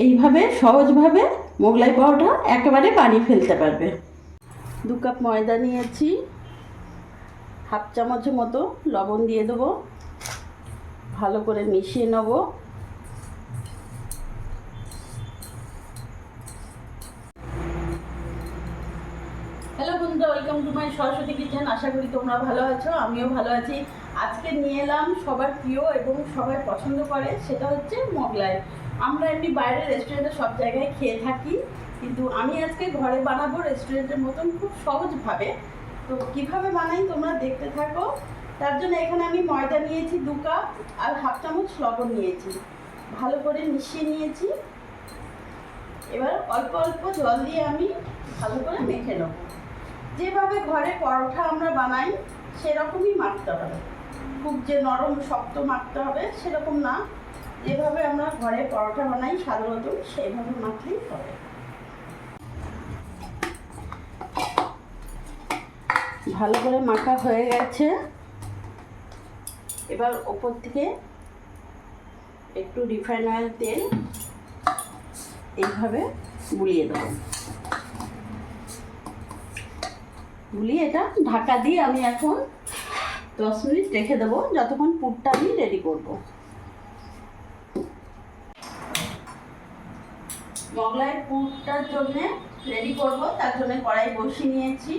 এইভাবে সহজভাবে মোগলাই পাউডার একেবারে বানিয়ে ফেলতে পারবে। দু কাপ ময়দা নিয়েছি হাফ চামচের মতো লবণ দিয়ে দেবো ভালো করে মিশিয়ে নেব। হ্যালো বন্ধুরা welcome to my Saraswati kitchen আশা করি তোমরা ভালো আছো আমিও ভালো আছি। আজকে নিয়ে এলাম সবার প্রিয় এবং সবাই পছন্দ করে সেটা হচ্ছে মোগলাই। আমরা এমনি বাইরে রেস্টুরেন্টে সব জায়গায় খেয়ে থাকি, কিন্তু আমি আজকে ঘরে বানাবো রেস্টুরেন্টের মতন খুব সহজভাবে। তো কীভাবে বানাই তোমরা দেখতে থাকো। তার জন্য এখানে আমি ময়দা নিয়েছি দু কাপ আর হাফ চামচ লবণ নিয়েছি। ভালো করে মিশিয়ে নিয়েছি। এবার অল্প অল্প জল দিয়ে আমি ভালো করে মেখে নেব। যেভাবে ঘরে পরোটা আমরা বানাই, সেরকমই মাখতে হবে। খুব যে নরম, শক্ত মাখতে হবে, সেরকম না। যেভাবে আমরা ঘরে পরোটা বানাই সাধারণত সেইভাবে মাখলেই হবে। ভালো করে মাখা হয়ে গেছে। এবার ওপর থেকে একটু রিফাইন অয়েল তেল এইভাবে বুলিয়ে দেবো। গুলিয়ে এটা ঢাকা দিয়ে আমি এখন দশ মিনিট রেখে দেবো, যতক্ষণ পুরটা আমি রেডি করব। মগলাই পুরটার জন্য রেডি করব, তার জন্য কড়াই বসিয়ে নিয়েছি।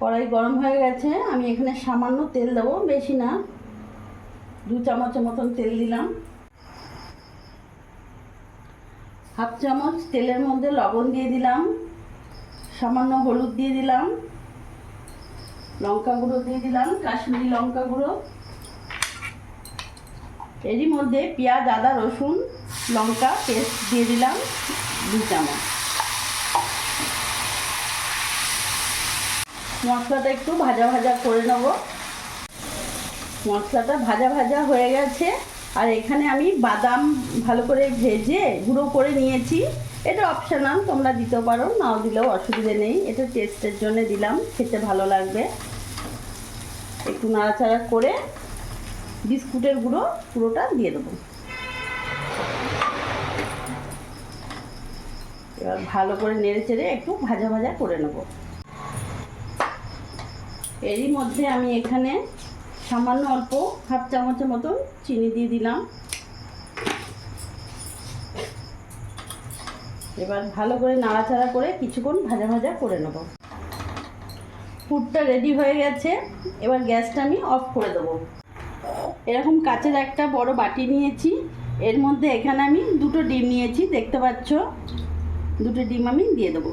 কড়াই গরম হয়ে গেছে, আমি এখানে সামান্য তেল দেবো, বেশি না। দু চামচের মতন তেল দিলাম। হাফ চামচ তেলের মধ্যে লবণ দিয়ে দিলাম, সামান্য হলুদ দিয়ে দিলাম, লঙ্কা গুঁড়ো দিয়ে দিলাম, কাশ্মীরি লঙ্কা গুঁড়ো। এরই মধ্যে পেঁয়াজ, আদা, রসুন, লঙ্কা পেস্ট দিয়ে দিলাম দু চামচ। মশলাটা একটু ভাজা ভাজা করে নেব। মশলাটা ভাজা ভাজা হয়ে গেছে। আর এখানে আমি বাদাম ভালো করে ভেজে গুঁড়ো করে নিয়েছি। এটা অপশনাল তোমরা দিতে পারো, নাও দিলেও অসুবিধে নেই। এটা টেস্টের জন্য দিলাম, খেতে ভালো লাগবে। একটু নাড়াচাড়া করে বিস্কুটের গুঁড়ো পুরোটা দিয়ে দেবো। এবার ভালো করে নেড়ে চেড়ে একটু ভাজা ভাজা করে নেব। এরই মধ্যে আমি এখানে সামান্য অল্প হাফ চামচের মতন চিনি দিয়ে দিলাম। এবার ভালো করে নাড়াচাড়া করে কিছুক্ষণ ভাজা ভাজা করে নেব। ফুডটা রেডি হয়ে গেছে। এবার গ্যাসটা আমি অফ করে দেবো। এরকম কাচের একটা বড় বাটি নিয়েছি। এর মধ্যে এখানে আমি দুটো ডিম নিয়েছি, দেখতে পাচ্ছ? দুটো ডিম আমি দিয়ে দেবো।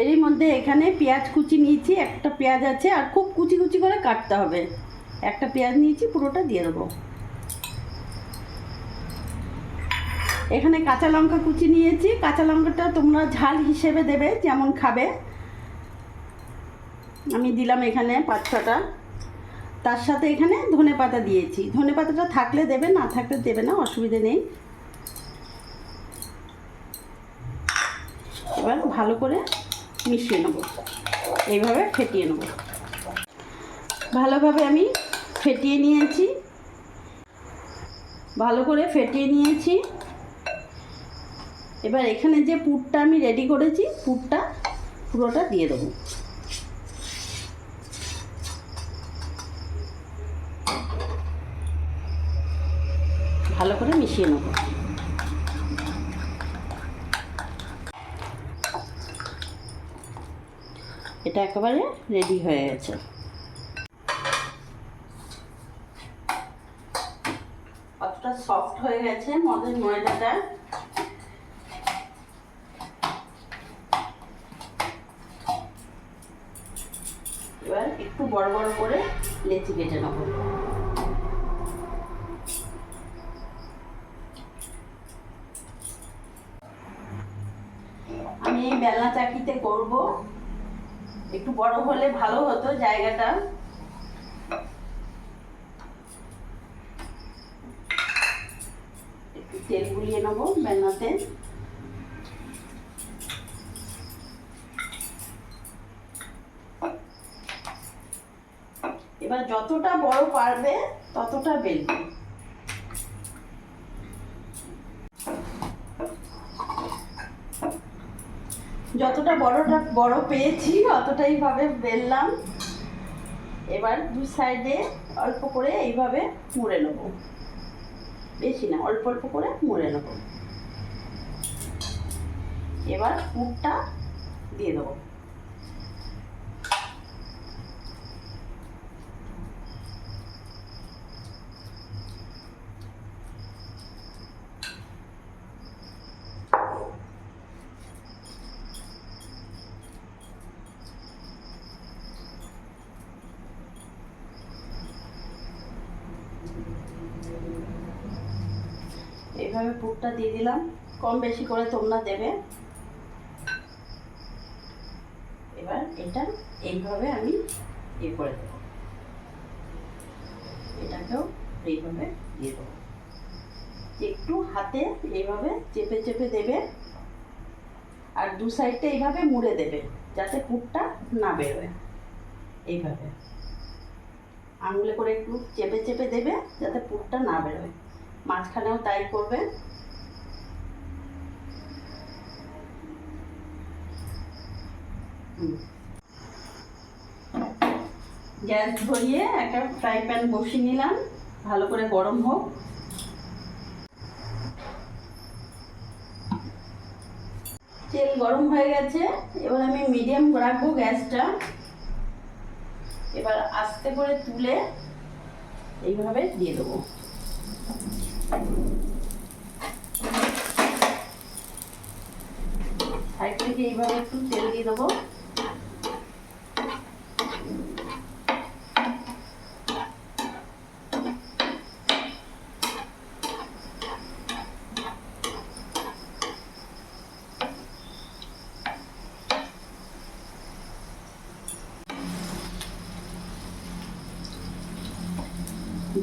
এরই মধ্যে এখানে পেঁয়াজ কুচি নিয়েছি, একটা পেঁয়াজ আছে, আর খুব কুচি কুচি করে কাটতে হবে। একটা পেঁয়াজ নিয়েছি, পুরোটা দিয়ে দেবো। এখানে কাঁচা লঙ্কা কুচি নিয়েছি, কাঁচা লঙ্কাটা তোমরা ঝাল হিসেবে দেবে, যেমন খাবে। আমি দিলাম এখানে পাঁচ ছটা। তার সাথে এখানে ধনে পাতা দিয়েছি। ধনে পাতাটা থাকলে দেবে, না থাকলে দেবে না, অসুবিধে নেই। এবার ভালো করে মিশিয়ে নেব। এইভাবে ফেটিয়ে নেব। ভালোভাবে আমি ফেটিয়ে নিয়েছি। ভালো করে ফেটিয়ে নিয়েছি। এবার এখানে যে পুরটা আমি রেডি করেছি, পুরটা পুরোটা দিয়ে দেবো। ভালো করে মিশিয়ে নেব। এটা একেবারে রেডি হয়ে গেছে। কতটা সফট হয়ে গেছে মদের ময়দাটা। এবার একটু বড় বড় করে লেচি কেটে নেব আমি এই চাকিতে করব। একটু বড় হলে ভালো হতো জায়গাটা। একটু তেল গুলিয়ে নেব বেলনাতে এবার যতটা বড় পারবে, ততটা বেলবে। যতটা বড়টা বড় পেয়েছি, অতটাই ভাবে বেললাম। এবার দু সাইডে অল্প করে এইভাবে মুড়ে নেব। বেশি না, অল্প অল্প করে মুড়ে নেব। এবার পুরটা দিয়ে দেবো। এইভাবে পুরটা দিয়ে দিলাম। কম বেশি করে তোমরা দেবে। এবার এটা এইভাবে আমি ইয়ে করে দেবো। এটাকেও এইভাবে দিয়ে দেবো। একটু হাতে এইভাবে চেপে চেপে দেবে। আর দু সাইডটা এইভাবে মুড়ে দেবে, যাতে পুরটা না বেরোয়। এইভাবে। আঙুলে করে একটু চেপে চেপে দেবে, যাতে পুরটা না বেরোয়। মাঝখানেও তাই করবে গ্যাস ধরিয়ে একটা ফ্রাই প্যান বসিয়ে নিলাম। ভালো করে গরম হোক। তেল গরম হয়ে গেছে। এবার আমি মিডিয়াম রাখব গ্যাসটা। এবার আস্তে করে তুলে এইভাবে দিয়ে দেবো। সাইড থেকে এইভাবে একটু তেল দিয়ে দেবো।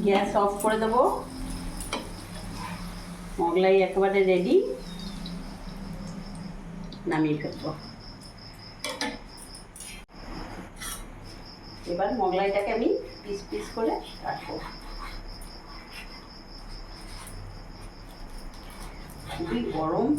গ্যাস অফ করে দেবো। মোগলাই একেবারে রেডি নামিয়ে ফেলব। এবার মোগলাইটাকে আমি পিস পিস করে রাখব। খুবই গরম।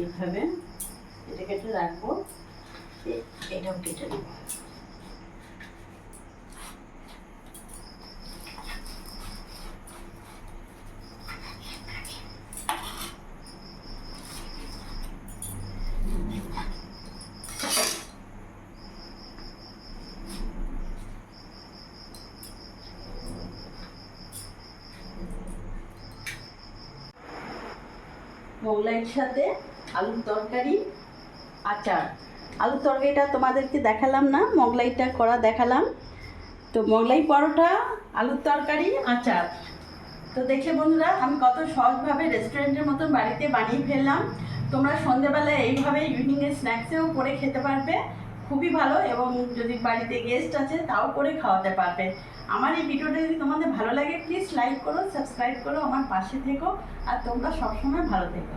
এইভাবে এটাকে কেটে রাখব। এটাও কেটে নেব। মোগলাইয়ের সাথে আলুর তরকারি আচার। আলুর তরকারিটা তোমাদেরকে দেখালাম না, মোগলাইটা করা দেখালাম। তো মোগলাই পরোটা, আলুর তরকারি, আচার। তো দেখে বন্ধুরা, আমি কত সহজভাবে রেস্টুরেন্টের মতন বাড়িতে বানিয়ে ফেললাম। তোমরা সন্ধেবেলায় এইভাবে ইভিনিংয়ে স্ন্যাক্সেও করে খেতে পারবে। খুবই ভালো, এবং যদি বাড়িতে গেস্ট আছে, তাও করে খাওয়াতে পারবে। আমার এই ভিডিওটা যদি তোমাদের ভালো লাগে প্লিজ লাইক করো সাবস্ক্রাইব করো, আমার পাশে থেকো, আর তোমরা সবসময় ভালো থেকো।